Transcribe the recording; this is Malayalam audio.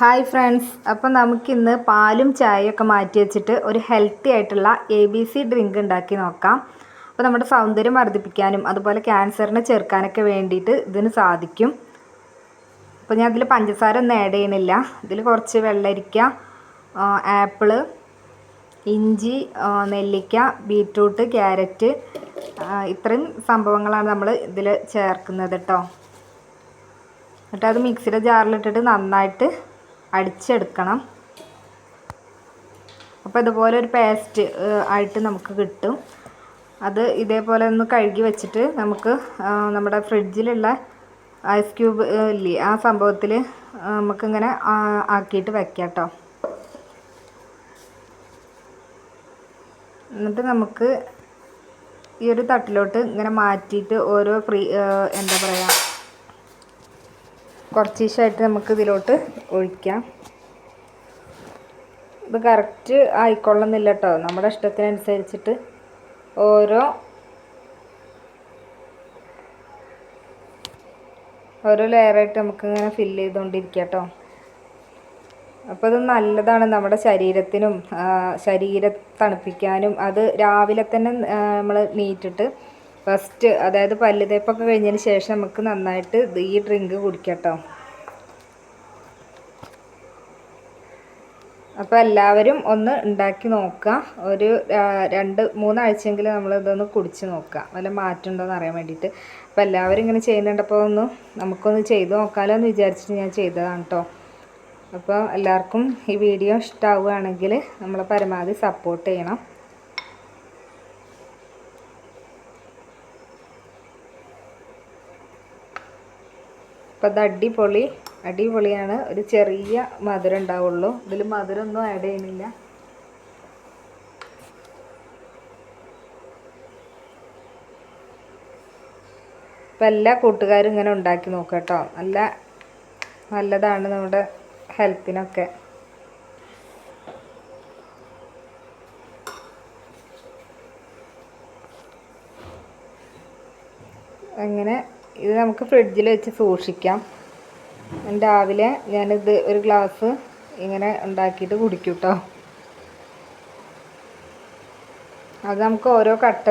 Hi friends. അപ്പം നമുക്കിന്ന് പാലും ചായയൊക്കെ മാറ്റി വെച്ചിട്ട് ഒരു ഹെൽത്തി ആയിട്ടുള്ള എ ബി സി ഡ്രിങ്ക് ഉണ്ടാക്കി നോക്കാം. അപ്പോൾ നമ്മുടെ സൗന്ദര്യം വർദ്ധിപ്പിക്കാനും അതുപോലെ ക്യാൻസറിനെ ചെറുക്കാനൊക്കെ വേണ്ടിയിട്ട് ഇതിന് സാധിക്കും. അപ്പോൾ ഞാൻ അതിൽ പഞ്ചസാര ഒന്നും ആഡ് ചെയ്യണില്ല ഇതിൽ കുറച്ച് വെള്ളരിക്ക ആപ്പിൾ ഇഞ്ചി നെല്ലിക്ക ബീറ്റ്റൂട്ട് ക്യാരറ്റ് ഇത്രയും സംഭവങ്ങളാണ് നമ്മൾ ഇതിൽ ചേർക്കുന്നത് കേട്ടോ എന്നിട്ട് അത് മിക്സിയുടെ ജാറിലിട്ടിട്ട് നന്നായിട്ട് അടിച്ചെടുക്കണം. അപ്പോൾ ഇതുപോലെ ഒരു പേസ്റ്റ് ആയിട്ട് നമുക്ക് കിട്ടും. അത് ഇതേപോലെ ഒന്ന് കഴുകി വെച്ചിട്ട് നമുക്ക് നമ്മുടെ ഫ്രിഡ്ജിലുള്ള ഐസ് ക്യൂബ് ഇല്ലേ ആ സംഭവത്തിൽ നമുക്കിങ്ങനെ ആക്കിയിട്ട് വെക്കാം കേട്ടോ എന്നിട്ട് നമുക്ക് ഈ ഒരു തട്ടിലോട്ട് ഇങ്ങനെ മാറ്റിയിട്ട് ഓരോ ഫ്രീ എന്താ പറയുക കുറച്ച് ദിവസമായിട്ട് നമുക്ക് ഇതിലോട്ട് ഒഴിക്കാം. ഇത് കറക്റ്റ് ആയിക്കൊള്ളുന്നില്ല കേട്ടോ നമ്മുടെ ഇഷ്ടത്തിനനുസരിച്ചിട്ട് ഓരോ ഓരോ ലെയറായിട്ട് നമുക്ക് ഇങ്ങനെ ഫില്ല് ചെയ്തുകൊണ്ടിരിക്കുക കേട്ടോ അപ്പോൾ ഇത് നല്ലതാണ് നമ്മുടെ ശരീരത്തിനും ശരീരം തണുപ്പിക്കാനും അത് രാവിലെ തന്നെ നമ്മൾ നീറ്റിട്ട് ഫസ്റ്റ് അതായത് പല്ല് തേപ്പൊക്കെ കഴിഞ്ഞതിന് ശേഷം നമുക്ക് നന്നായിട്ട് ഈ ഡ്രിങ്ക് കുടിക്കട്ടോ. അപ്പോൾ എല്ലാവരും ഒന്ന് ഉണ്ടാക്കി നോക്കുക. ഒരു രണ്ട് മൂന്നാഴ്ചയെങ്കിലും നമ്മൾ ഇതൊന്ന് കുടിച്ച് നോക്കുക. വല്ല മാറ്റം ഉണ്ടോ അറിയാൻ വേണ്ടിയിട്ട്. അപ്പോൾ എല്ലാവരും ഇങ്ങനെ ചെയ്യുന്നുണ്ടപ്പോൾ ഒന്ന് നമുക്കൊന്ന് ചെയ്ത് നോക്കാമല്ലോ എന്ന് വിചാരിച്ചിട്ട് ഞാൻ ചെയ്തതാണ് കേട്ടോ അപ്പോൾ എല്ലാവർക്കും ഈ വീഡിയോ ഇഷ്ടമാവുകയാണെങ്കിൽ നമ്മളെ പരമാവധി സപ്പോർട്ട് ചെയ്യണം. അപ്പോൾ അത് അടിപൊളി അടിപൊളിയാണ്. ഒരു ചെറിയ മധുരം ഉണ്ടാവുള്ളൂ. ഇതിൽ മധുരമൊന്നും ആഡ് ചെയ്യുന്നില്ല. അപ്പം എല്ലാ കൂട്ടുകാരും ഇങ്ങനെ ഉണ്ടാക്കി നോക്കുക കേട്ടോ. നല്ല നല്ലതാണ് നമ്മുടെ ഹെൽത്തിനൊക്കെ. അങ്ങനെ ഇത് നമുക്ക് ഫ്രിഡ്ജിൽ വെച്ച് സൂക്ഷിക്കാം. രാവിലെ ഞാനിത് ഒരു ഗ്ലാസ് ഇങ്ങനെ ഉണ്ടാക്കിയിട്ട് കുടിക്കൂട്ടോ. കേട്ടോ അത് നമുക്ക് ഓരോ കട്ട